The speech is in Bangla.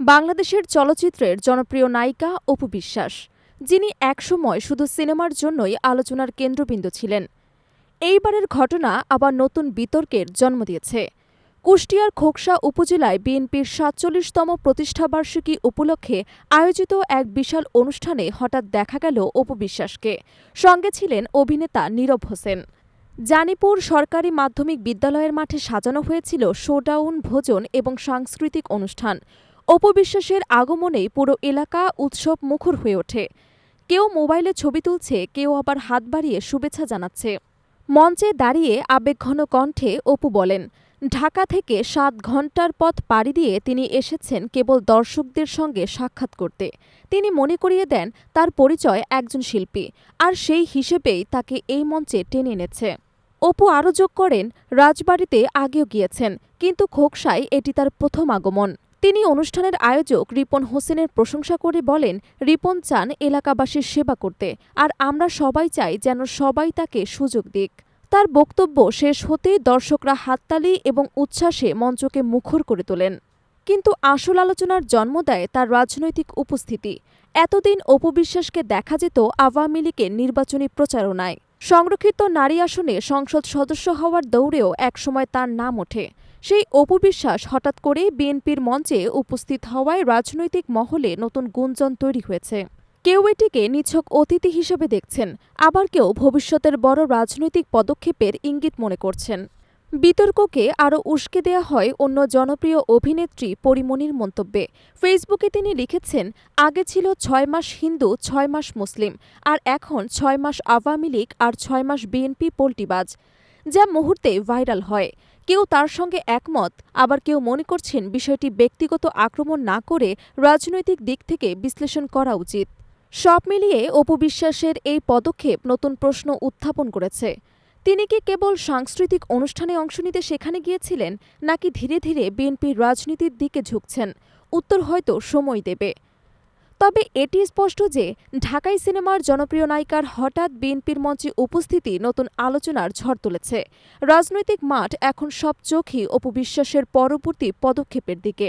বাংলাদেশের চলচ্চিত্রের জনপ্রিয় নায়িকা অপু বিশ্বাস, যিনি একসময় শুধু সিনেমার জন্যই আলোচনার কেন্দ্রবিন্দু ছিলেন। এইবারের ঘটনা আবার নতুন বিতর্কের জন্ম দিয়েছে। কুষ্টিয়ার খোকসা উপজেলায় বিএনপির সাতচল্লিশতম প্রতিষ্ঠাবার্ষিকী উপলক্ষে আয়োজিত এক বিশাল অনুষ্ঠানে হঠাৎ দেখা গেল অপু বিশ্বাসকে। সঙ্গে ছিলেন অভিনেতা নীরব হোসেন। জানিপুর সরকারি মাধ্যমিক বিদ্যালয়ের মাঠে সাজানো হয়েছিল শোডাউন ভোজন এবং সাংস্কৃতিক অনুষ্ঠান। অপু বিশ্বাসের আগমনেই পুরো এলাকা উৎসব মুখর হয়ে ওঠে। কেউ মোবাইলে ছবি তুলছে, কেউ আবার হাত বাড়িয়ে শুভেচ্ছা জানাচ্ছে। মঞ্চে দাঁড়িয়ে আবেগঘন কণ্ঠে অপু বলেন, ঢাকা থেকে সাত ঘণ্টার পথ পাড়ি দিয়ে তিনি এসেছেন কেবল দর্শকদের সঙ্গে সাক্ষাৎ করতে। তিনি মনে করিয়ে দেন, তার পরিচয় একজন শিল্পী, আর সেই হিসেবেই তাকে এই মঞ্চে টেনে এনেছে। অপু আরও যোগ করেন, রাজবাড়িতে আগেও গিয়েছেন, কিন্তু খোকসায় এটি তার প্রথম আগমন। তিনি অনুষ্ঠানের আয়োজক রিপন হোসেনের প্রশংসা করে বলেন, রিপন চান এলাকাবাসীর সেবা করতে, আর আমরা সবাই চাই যেন সবাই তাকে সুযোগ দিক। তার বক্তব্য শেষ হতেই দর্শকরা হাততালি এবং উচ্ছ্বাসে মঞ্চকে মুখর করে তোলেন। কিন্তু আসল আলোচনার জন্ম দেয় তার রাজনৈতিক উপস্থিতি। এতদিন অপবিশ্বাসকে দেখা যেত আওয়ামী লীগের নির্বাচনী প্রচারণায়। সংরক্ষিত নারী আসনে সংসদ সদস্য হওয়ার দৌড়েও একসময় তার নাম ওঠে। সেই অপবিশ্বাস হঠাৎ করে বিএনপির মঞ্চে উপস্থিত হওয়ায় রাজনৈতিক মহলে নতুন গুঞ্জন তৈরি হয়েছে। কেউ এটিকে নিছক অতিথি হিসেবে দেখছেন, আবার কেউ ভবিষ্যতের বড় রাজনৈতিক পদক্ষেপের ইঙ্গিত মনে করছেন। বিতর্ককে আরও উস্কে দেয়া হয় অন্য জনপ্রিয় অভিনেত্রী পরিমণির মন্তব্যে। ফেসবুকে তিনি লিখেছেন, আগে ছিল ছয় মাস হিন্দু, ছয় মাস মুসলিম, আর এখন ছয় মাস আওয়ামী লীগ আর ছয় মাস বিএনপি পোল্টিবাজ যা মুহূর্তে ভাইরাল হয়। কেউ তার সঙ্গে একমত, আবার কেউ মনে করছেন বিষয়টি ব্যক্তিগত আক্রমণ না করে রাজনৈতিক দিক থেকে বিশ্লেষণ করা উচিত। সব মিলিয়ে অপবিশ্বাসের এই পদক্ষেপ নতুন প্রশ্ন উত্থাপন করেছে। তিনি কি কেবল সাংস্কৃতিক অনুষ্ঠানে অংশ নিতে সেখানে গিয়েছিলেন, নাকি ধীরে ধীরে বিএনপির রাজনীতির দিকে ঝুঁকছেন? উত্তর হয়তো সময় দেবে। তবে এটি স্পষ্ট যে ঢাকাই সিনেমার জনপ্রিয় নায়িকার হঠাৎ বিএনপির মঞ্চে উপস্থিতি নতুন আলোচনার ঝড় তুলেছে। রাজনৈতিক মাঠ এখন সব চোখই অপবিশ্বাসের পরবর্তী পদক্ষেপের দিকে।